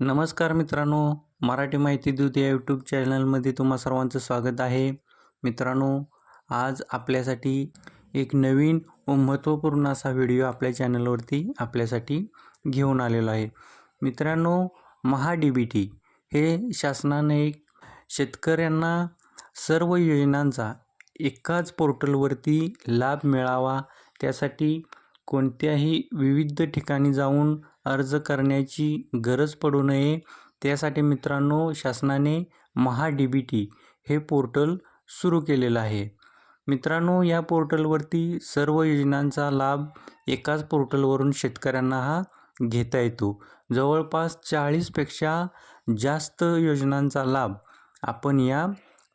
नमस्कार मित्रांनो मराठी माहिती दूत या यूट्यूब चॅनलमध्ये तुम्हा सर्वांचं स्वागत आहे. मित्रांनो आज आपल्यासाठी एक नवीन व महत्त्वपूर्ण असा व्हिडिओ आपल्या चॅनलवरती आपल्यासाठी घेऊन आलेलो आहे. मित्रांनो महा डी बी टी हे शासनाने एक शेतकऱ्यांना सर्व योजनांचा एकाच पोर्टलवरती लाभ मिळावा. त्यासाठी कोणत्याही विविध ठिकाणी जाऊन अर्ज करण्याची गरज पडू नये. त्यासाठी मित्रांनो शासनाने महा डी बी टी हे पोर्टल सुरू केलेलं आहे. मित्रांनो या पोर्टलवरती सर्व योजनांचा लाभ एकाच पोर्टलवरून शेतकऱ्यांना हा घेता येतो. जवळपास चाळीसपेक्षा जास्त योजनांचा लाभ आपण या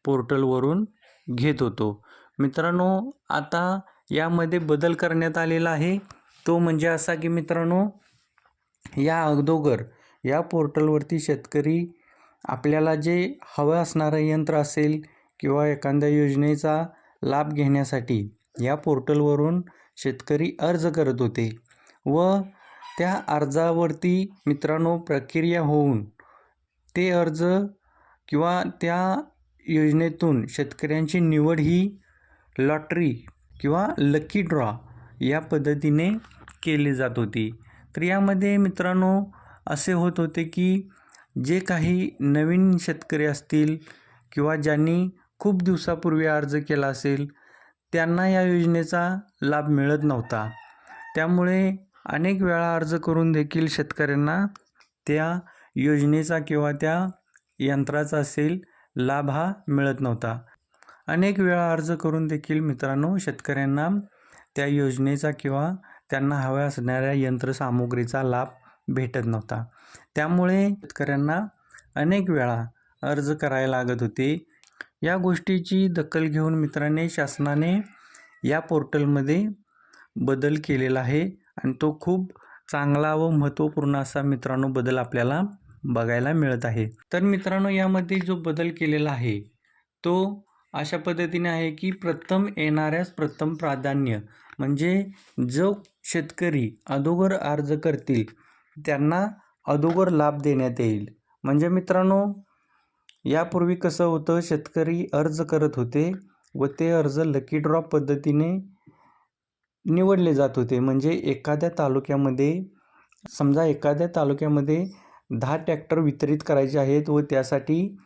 पोर्टलवरून घेत होतो. मित्रांनो आता यामध्ये बदल करण्यात आलेला आहे. तो म्हणजे असा की मित्रांनो या अगोदर या पोर्टलवरती शेतकरी आपल्याला जे हवं असणारं यंत्र असेल किंवा एखाद्या योजनेचा लाभ घेण्यासाठी या पोर्टलवरून शेतकरी अर्ज करत होते व त्या अर्जावरती मित्रांनो प्रक्रिया होऊन ते अर्ज किंवा त्या योजनेतून शेतकऱ्यांची निवड ही लॉटरी किंवा लकी ड्रॉ या पद्धतीने केली जात होती. तर यामध्ये मित्रांनो असे होत होते की जे काही नवीन शेतकरी असतील किंवा ज्यांनी खूप दिवसापूर्वी अर्ज केला असेल त्यांना या योजनेचा लाभ मिळत नव्हता. त्यामुळे अनेक वेळा अर्ज करून देखील शेतकऱ्यांना त्या योजनेचा किंवा त्या यंत्राचा असेल लाभ हा मिळत नव्हता. अनेक वेळा अर्ज करून देखील मित्रांनो शेतकऱ्यांना त्या योजनेचा किंवा त्यांना हव्या असणाऱ्या यंत्रसामुग्रीचा लाभ भेटत नव्हता. त्यामुळे शेतकऱ्यांना अनेक वेळा अर्ज करायला लागत होते. या गोष्टीची दखल घेऊन मित्रांनी शासनाने या पोर्टलमध्ये बदल केलेला आहे आणि तो खूप चांगला व महत्त्वपूर्ण असा मित्रांनो बदल आपल्याला बघायला मिळत आहे. तर मित्रांनो यामध्ये जो बदल केलेला आहे तो अशा पद्धतीने आहे की प्रथम येणाऱ्यास प्रथम प्राधान्य म्हणजे जो शेतकरी अगोदर अर्ज करतील त्यांना अधोगर लाभ देण्यात येईल. म्हणजे मित्रांनो यापूर्वी कसं होतं शेतकरी अर्ज करत होते व ते अर्ज लकी ड्रॉ पद्धतीने निवडले जात होते. म्हणजे एखाद्या तालुक्यामध्ये समजा एखाद्या तालुक्यामध्ये दहा ट्रॅक्टर वितरित करायचे आहेत व त्यासाठी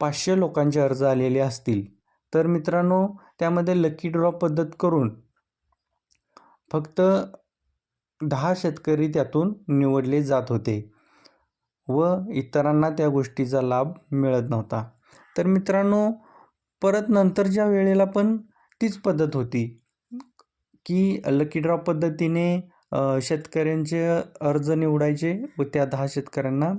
पाचशे लोकांचे अर्ज आलेले असतील. तर मित्रांनो त्यामध्ये लकी ड्रॉ पद्धत करून फक्त दहा शेतकरी त्यातून निवडले जात होते व इतरांना त्या गोष्टीचा लाभ मिळत नव्हता. तर मित्रांनो परत नंतरच्या वेळेला पण तीच पद्धत होती की लकी ड्रॉ पद्धतीने शेतकऱ्यांचे अर्ज निवडायचे व त्या दहा शेतकऱ्यांना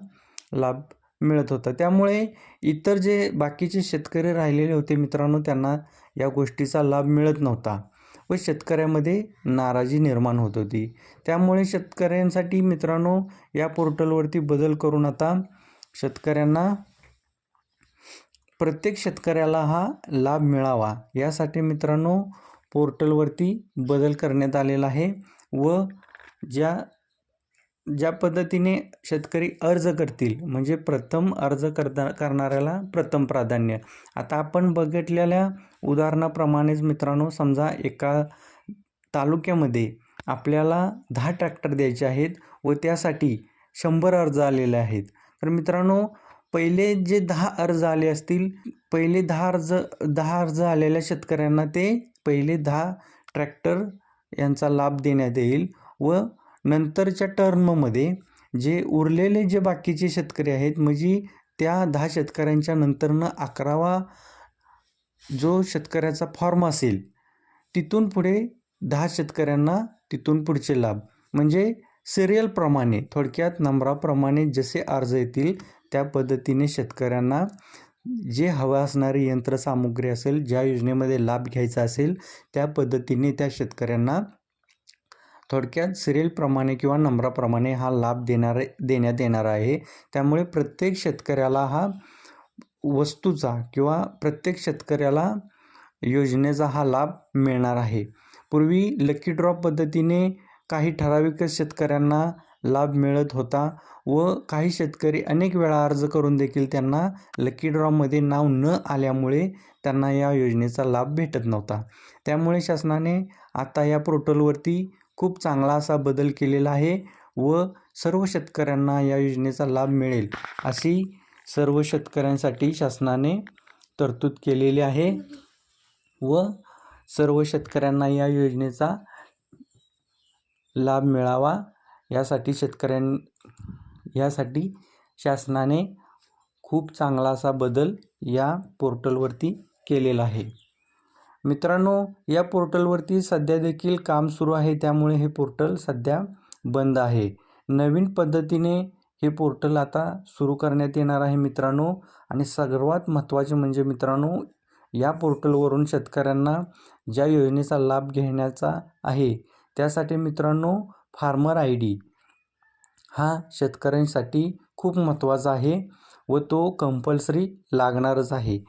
लाभ मिळत होता. त्यामुळे इतर जे बाकीचे शेतकरी राहिलेले होते मित्रांनो त्यांना या गोष्टीचा लाभ मिळत नव्हता व शेतकऱ्यामध्ये नाराजी निर्माण होत होती. त्यामुळे शेतकऱ्यांसाठी मित्रांनो या पोर्टलवरती बदल करून आता शेतकऱ्यांना प्रत्येक शेतकऱ्याला हा लाभ मिळावा यासाठी मित्रांनो पोर्टलवरती बदल करण्यात आलेला आहे. व ज्या ज्या पद्धतीने शेतकरी अर्ज करतील. म्हणजे प्रथम अर्ज करता करणाऱ्याला प्रथम प्राधान्य. आता आपण बघितलेल्या उदाहरणाप्रमाणेच मित्रांनो समजा एका तालुक्यामध्ये आपल्याला दहा ट्रॅक्टर द्यायचे आहेत व त्यासाठी शंभर अर्ज आलेले आहेत. तर मित्रांनो पहिले जे दहा अर्ज आले असतील पहिले दहा अर्ज दहा अर्ज आलेल्या शेतकऱ्यांना ते पहिले दहा ट्रॅक्टर यांचा लाभ देण्यात येईल व नंतरच्या टर्ममध्ये जे उरलेले जे बाकीचे शेतकरी आहेत म्हणजे त्या दहा शेतकऱ्यांच्या नंतरनं अकरावा जो शेतकऱ्याचा फॉर्म असेल तिथून पुढे दहा शेतकऱ्यांना तिथून पुढचे लाभ. म्हणजे सिरियलप्रमाणे थोडक्यात नंबराप्रमाणे जसे अर्ज येतील त्या पद्धतीने शेतकऱ्यांना जे हवं असणारी यंत्रसामुग्री असेल ज्या योजनेमध्ये लाभ घ्यायचा असेल त्या पद्धतीने त्या शेतकऱ्यांना थोडक्यात सिरियलप्रमाणे किंवा नंबराप्रमाणे हा लाभ देणार देण्यात येणार आहे. त्यामुळे प्रत्येक शेतकऱ्याला हा वस्तूचा किंवा प्रत्येक शेतकऱ्याला योजनेचा हा लाभ मिळणार आहे. पूर्वी लकी ड्रॉप पद्धतीने काही ठराविकच शेतकऱ्यांना लाभ मिळत होता व काही शेतकरी अनेक वेळा अर्ज करून देखील त्यांना लकी ड्रॉमध्ये नाव न आल्यामुळे त्यांना या योजनेचा लाभ भेटत नव्हता. त्यामुळे शासनाने आता या पोर्टलवरती खूप चांगला असा बदल केलेला आहे व सर्व शेतकऱ्यांना या योजनेचा लाभ मिळेल अशी सर्व शेतकऱ्यांसाठी शासनाने तरतूद केलेली आहे व सर्व शेतकऱ्यांना या योजनेचा लाभ मिळावा यासाठी शेतकऱ्यां यासाठी शासनाने खूप चांगला असा बदल या पोर्टलवरती केलेला आहे. मित्रांनो या पोर्टलवरती सध्या देखील काम सुरू आहे त्यामुळे हे पोर्टल सध्या बंद आहे. नवीन पद्धतीने हे पोर्टल आता सुरू करण्यात येणार आहे मित्रांनो. आणि सर्वात महत्त्वाचे म्हणजे मित्रांनो या पोर्टलवरून शेतकऱ्यांना ज्या योजनेचा लाभ घेण्याचा आहे त्यासाठी मित्रांनो फार्मर आय डी हा शेतकऱ्यांसाठी खूप महत्त्वाचा आहे व तो कंपल्सरी लागणारच आहे.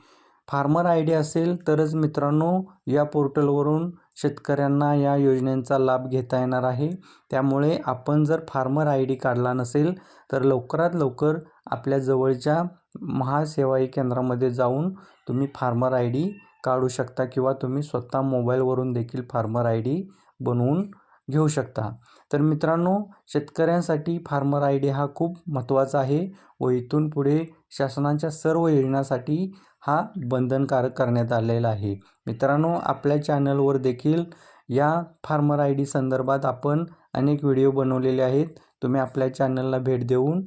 फार्मर आय डी असेल तरच मित्रांनो या पोर्टलवरून शेतकऱ्यांना या योजनेचा लाभ घेता येणार आहे. त्यामुळे आपण जर फार्मर आय डी काढला नसेल तर लवकरात लवकर आपल्या जवळच्या महासेवाई केंद्रामध्ये जाऊन तुम्ही फार्मर आय डी काढू शकता किंवा तुम्ही स्वतः मोबाईलवरून देखील फार्मर आय डी बनवून घेऊ शकता. तर मित्रांनो शेतकऱ्यांसाठी फार्मर आय डी हा खूप महत्त्वाचा आहे व इथून पुढे शासनाच्या सर्व योजनासाठी हा बंधनकारक करण्यात आलेला आहे. मित्रांनो आपल्या चॅनलवर देखील या फार्मर आय डी संदर्भात आपण अनेक व्हिडिओ बनवलेले आहेत. तुम्ही आपल्या चॅनलला भेट देऊन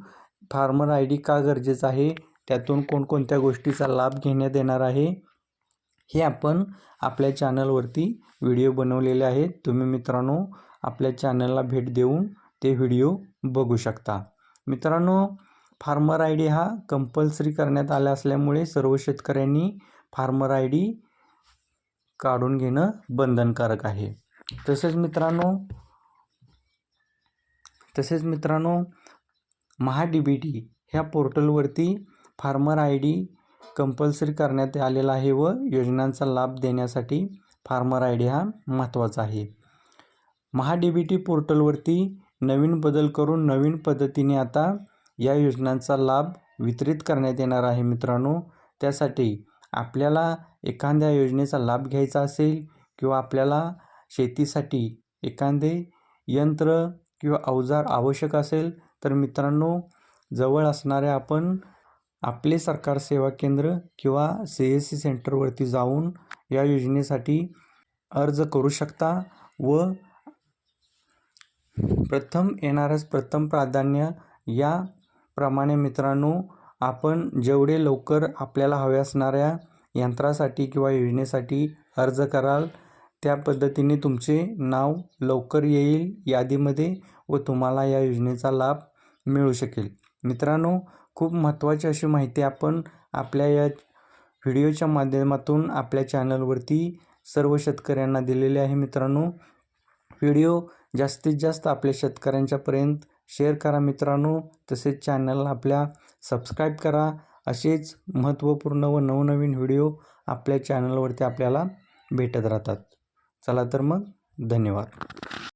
फार्मर आय डी का गरजेचं आहे त्यातून कोणकोणत्या गोष्टीचा लाभ घेण्यात येणार आहे हे आपण आपल्या चॅनलवरती व्हिडिओ बनवलेले आहेत. तुम्ही मित्रांनो आपल्या चॅनलला भेट देऊन ते व्हिडिओ बघू शकता. मित्रांनो फार्मर आय डी हा कंपल्सरी करण्यात आला असल्यामुळे सर्व शेतकऱ्यांनी फार्मर आय डी काढून घेणं बंधनकारक आहे. तसेच मित्रांनो तसेच मित्रांनो महा डी बी टी ह्या पोर्टलवरती फार्मर आय डी कंपल्सरी करण्यात आलेला आहे व योजनांचा लाभ देण्यासाठी फार्मर आय डी हा महत्त्वाचा आहे. महाडीबीटी बी टी पोर्टलवरती नवीन बदल करून नवीन पद्धतीने आता या योजनांचा लाभ वितरित करण्यात येणार आहे मित्रांनो. त्यासाठी आपल्याला एखाद्या योजनेचा लाभ घ्यायचा असेल किंवा आपल्याला शेतीसाठी एखादे यंत्र किंवा अवजार आवश्यक असेल तर मित्रांनो जवळ असणारे आपण आपले सरकार सेवा केंद्र किंवा सी एस सी सेंटरवरती जाऊन या योजनेसाठी अर्ज करू शकता व प्रथम येणारच प्रथम प्राधान्य याप्रमाणे मित्रांनो आपण जेवढे लवकर आपल्याला हव्या असणाऱ्या यंत्रासाठी किंवा योजनेसाठी अर्ज कराल त्या पद्धतीने तुमचे नाव लवकर येईल यादीमध्ये व तुम्हाला या योजनेचा लाभ मिळू शकेल. मित्रांनो खूप महत्त्वाची अशी माहिती आपण आपल्या या व्हिडिओच्या माध्यमातून आपल्या चॅनलवरती सर्व शेतकऱ्यांना दिलेले आहे मित्रांनो. व्हिडिओ जास्तीत जास्त आपल्या शेतकऱ्यांच्यापर्यंत शेअर करा मित्रांनो. तसेच चॅनलला आपल्या सबस्क्राईब करा. असेच महत्त्वपूर्ण व नवनवीन व्हिडिओ आपल्या चॅनलवरती आपल्याला भेटत राहतात. चला तर मग धन्यवाद.